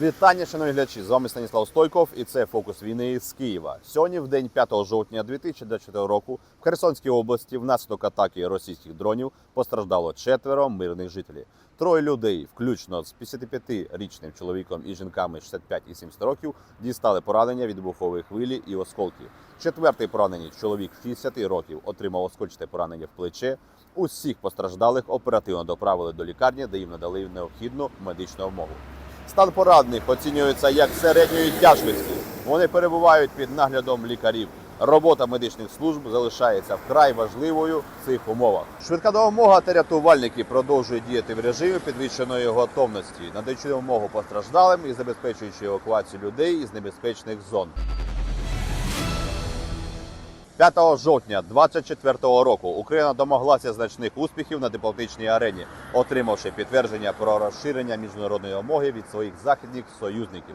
Вітання, шановні глядачі! З вами Станіслав Стойков і це фокус війни з Києва. Сьогодні, в день 5 жовтня 2024 року, в Херсонській області внаслідок атаки російських дронів постраждало четверо мирних жителів. Троє людей, включно з 55-річним чоловіком і жінками 65 і 70 років, дістали поранення від вибухової хвилі і осколків. Четвертий поранений чоловік 60 років отримав оскольчате поранення в плече. Усіх постраждалих оперативно доправили до лікарні, де їм надали необхідну медичну умову. Стан поранених оцінюється як середньої тяжкості. Вони перебувають під наглядом лікарів. Робота медичних служб залишається вкрай важливою в цих умовах. Швидка допомога та рятувальники продовжують діяти в режимі підвищеної готовності, надаючи допомогу постраждалим і забезпечуючи евакуацію людей із небезпечних зон. 5 жовтня 2024 року Україна домоглася значних успіхів на дипломатичній арені, отримавши підтвердження про розширення міжнародної вимоги від своїх західних союзників.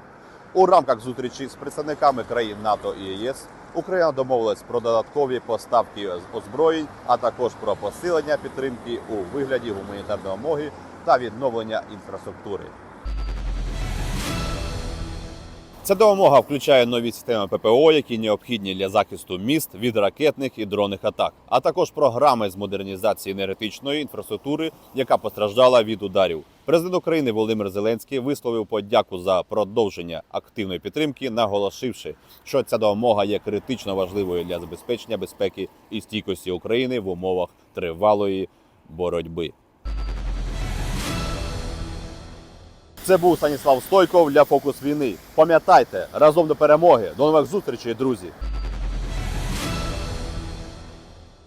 У рамках зустрічі з представниками країн НАТО і ЄС Україна домовилась про додаткові поставки озброєнь, а також про посилення підтримки у вигляді гуманітарної вимоги та відновлення інфраструктури. Ця допомога включає нові системи ППО, які необхідні для захисту міст від ракетних і дронних атак, а також програми з модернізації енергетичної інфраструктури, яка постраждала від ударів. Президент України Володимир Зеленський висловив подяку за продовження активної підтримки, наголосивши, що ця допомога є критично важливою для забезпечення безпеки і стійкості України в умовах тривалої боротьби. Це був Станіслав Стойков для Фокус війни. Пам'ятайте, разом до перемоги. До нових зустрічей, друзі!